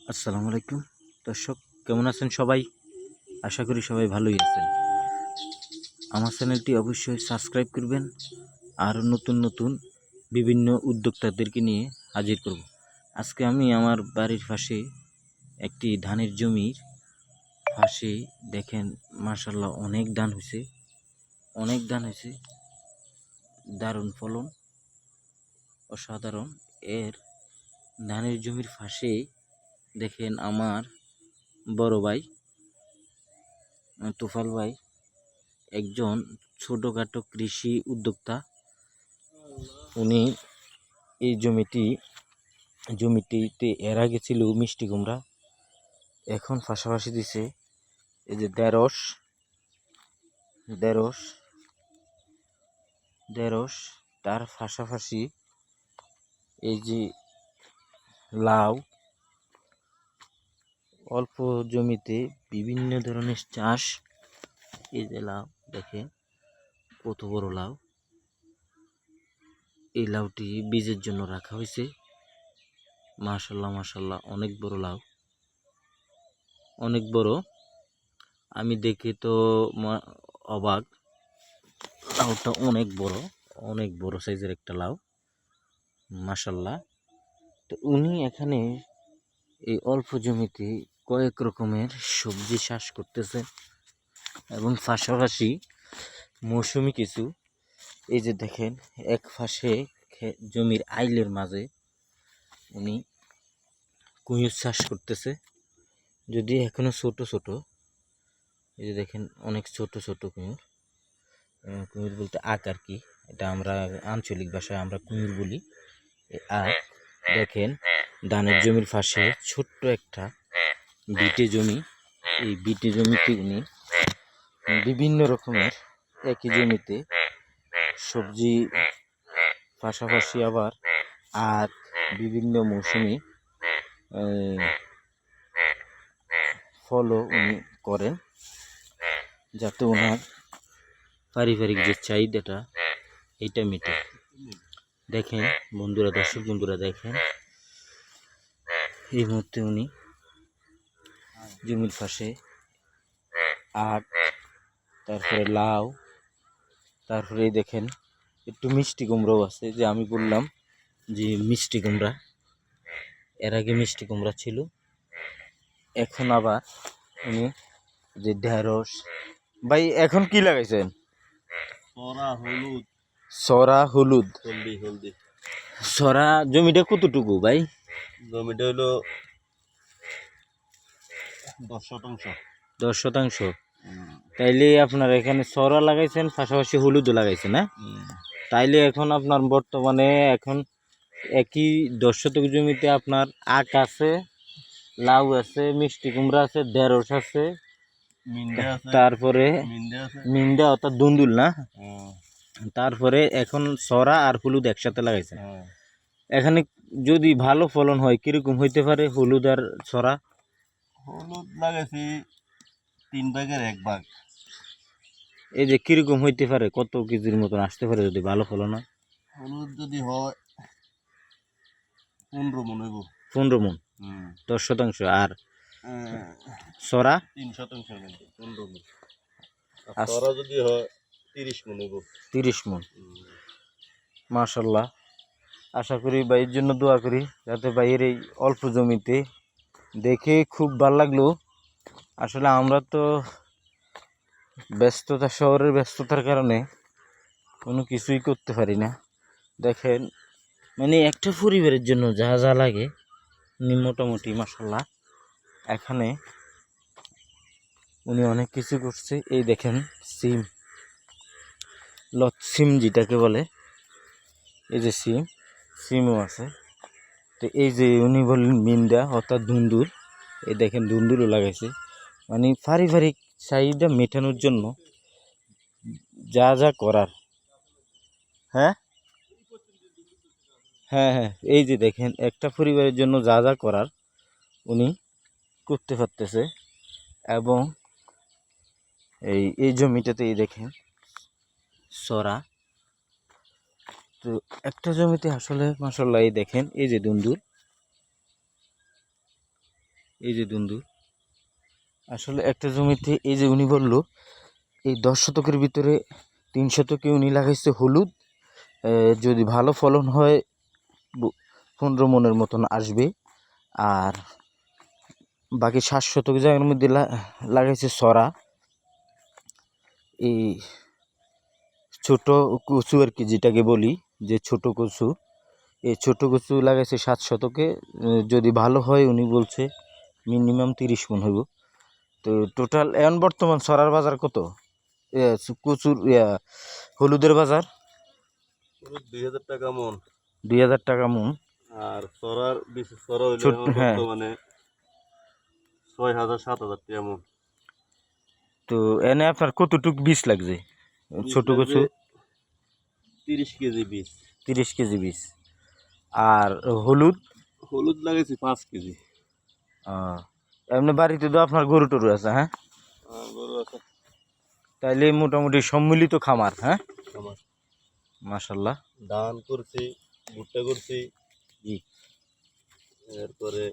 আসসালামু আলাইকুম। দর্শক, কেমন আছেন সবাই? আশা করি সবাই ভালোই আছেন। আমার চ্যানেলটি অবশ্যই সাবস্ক্রাইব করবেন আর নতুন নতুন বিভিন্ন উদ্যোক্তাদেরকে নিয়ে হাজির করব। আজকে আমি আমার বাড়ির পাশে একটি ধানের জমির পাশে দেখেন মার্শাল্লাহ অনেক ধান হয়েছে অনেক ধান হয়েছে দারুণ ফলন। অসাধারণ। এর ধানের জমির পাশে দেখেন আমার বড় ভাই, তুফাল ভাই, একজন ছোটোখাটো কৃষি উদ্যোক্তা। উনি এই জমিটি, জমিটিতে এর আগে ছিল মিষ্টি কুমড়া, এখন পাশাপাশি দিছে। এই যে দেড়শ দেড়শ দেড়শ তার পাশাপাশি এই যে লাউ অল্প জমিতে বিভিন্ন ধরনের চাষ এই যে লাউ দেখে কত বড় লাউ। এই লাউটি বীজের জন্য রাখা হয়েছে। মাশাল্লাহ মাশাল্লাহ, অনেক বড় লাউ। অনেক বড়। আমি দেখে তো অবাক, লাউটা অনেক বড় অনেক বড় সাইজের একটা লাউ, মাশাল্লাহ। তো উনি এখানে এই অল্প জমিতে কয়েক রকমের সবজি চাষ করতেছে এবং পাশাপাশি মৌসুমি কিছু, এই যে দেখেন, এক খে- জমির আইলের মাঝে উনি কুঁয়ুর চাষ করতেছে। যদি এখনও ছোট ছোট, এই যে দেখেন, অনেক ছোট ছোট কুঁয়ুর। কুঁয়ুর বলতে আক আর কি, এটা আমরা আঞ্চলিক ভাষায় আমরা কুঁয়ুর বলি। আক দেখেন ধানের জমির পাশে ছোট্ট একটা বিটে জমি এই বিটে জমিতে উনি বিভিন্ন রকমের একই জমিতে সবজি পাশাপাশি আবার আর বিভিন্ন মৌসুমি ফলও উনি করেন যাতে ওনার পারিবারিক যে চাহিদাটা এটা মেটে। দেখেন বন্ধুরা দর্শক বন্ধুরা দেখেন এই মুহূর্তে উনি জমির পাশে আখ তারপরে লাউ তারপরে দেখেন একটু মিষ্টি কুমড়াও আছে যে আমি বললাম যে মিষ্টি কুমড়া। এর আগে মিষ্টি কুমড়া ছিল। এখন আবার উনি যে ঢেঁড়স ভাই এখন কি লাগাইছেন? সরা হলুদ। সরা হলুদ। হলদি হলদি। সরা জমিটা কতটুকু ভাই? জমিটা হলো দশ শতাংশ। দশ শতাংশ? তাইলে আপনার এখানে সরা লাগাইছেন পাশাপাশি হলুদও লাগাইছেন হ্যাঁ? তাইলে এখন আপনার বর্তমানে এখন একই দশ শতক জমিতে আপনার আখ আছে লাউ আছে মিষ্টি কুমড়া আছে ঢেঁড়স আছে তারপরে মিন্ডে অর্থাৎ দুন্দুল না? তারপরে এখন সরা আর হলুদ একসাথে লাগাইছেন। হ্যাঁ। এখানে যদি ভালো ফলন হয় কীরকম হইতে পারে হলুদ আর সরা? হলুদ লাগাইছি তিন ভাগের এক ভাগ। এই যে কীরকম হইতে পারে কত কেজির মতন আসতে পারে যদি ভালো ফলন হয়? হলুদ যদি হয় পনেরো মন হইব। পনেরো মন? দশ শতাংশ। আর সরা? তিন মধ্যে পনেরো মন। আর সরা যদি হয় তিরিশ মন হইব। তিরিশ মন। মাশাল্লাহ। আশা করি ভাইয়ের জন্য দোয়া করি যাতে ভাইয়ের এই অল্প জমিতে দেখে খুব ভালো লাগল। আসলে আমরা তো ব্যস্ততা, শহরের ব্যস্ততার কারণে কোনো কিছুই করতে পারি না। দেখেন মানে একটা পরিবারের জন্য যা যা লাগে মোটামুটি মাসাল্লাহ এখানে উনি অনেক কিছু করছে। এই দেখেন, সিম। লত সিম যেটাকে বলে, এই যে সিম, সিমও আছে। তো এই যে উনি বললেন মিন্দা, অর্থাৎ ধুন্দুল এই দেখেন ধুন্দুলও লাগাইছে। মানে পারিবারিক চাহিদা মেটানোর জন্য যা যা করার। হ্যাঁ? হ্যাঁ হ্যাঁ এই যে দেখেন, একটা পরিবারের জন্য যা যা করার উনি করতে পারতেছে। এবং এই এই জমিটাতে এই দেখেন, সরা তো একটা জমিতে আসলে মাসাল্লাহ এই দেখেন, এই যে দুন্দুর। এই যে দুন্দু আসলে একটা জমিতে এই যে উনি বলল, এই দশ শতকের ভিতরে তিন শতকে উনি লাগাইছে হলুদ যদি ভালো ফলন হয় পনেরো মনের মতন আসবে। আর বাকি সাত শতক জায়গার মধ্যে লাগাইছে সরা। এই ছোট কচু আর কি, যেটাকে বলি যে ছোট কচু এই ছোট কচু লাগাইছে সাত শতকে যদি ভালো হয় উনি বলছে মিনিমাম তিরিশ মন হইব। তো টোটাল এখন বর্তমান সরার বাজার কত? কচুর ইয়া, হলুদের বাজার? দুই হাজার টাকা মন। দুই হাজার টাকা মন। আর সরার বেশি সরা ছোট- হ্যাঁ। বর্তমানে ছয় হাজার সাত হাজার টাকা মন। তো এনে আপনার কতটুক বীজ লাগছে? ছোট কচু? তিরিশ কেজি বীজ। তিরিশ কেজি বীজ। আর হলুদ? হলুদ লাগাইছি পাঁচ কেজি। এমনি বাড়িতে তো আপনার গরু টরু আছে হ্যাঁ? গরু আছে। তাইলে মোটামুটি সম্মিলিত খামার হ্যাঁ? আমার মাসাল্লাহ ধান করছি ভুট্টা করছি। জি। এরপরে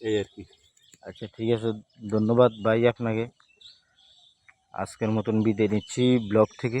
এই আর কি। আচ্ছা ঠিক আছে। ধন্যবাদ ভাই আপনাকে। আজকের মতন বিদায় নিচ্ছি ব্লগ থেকে।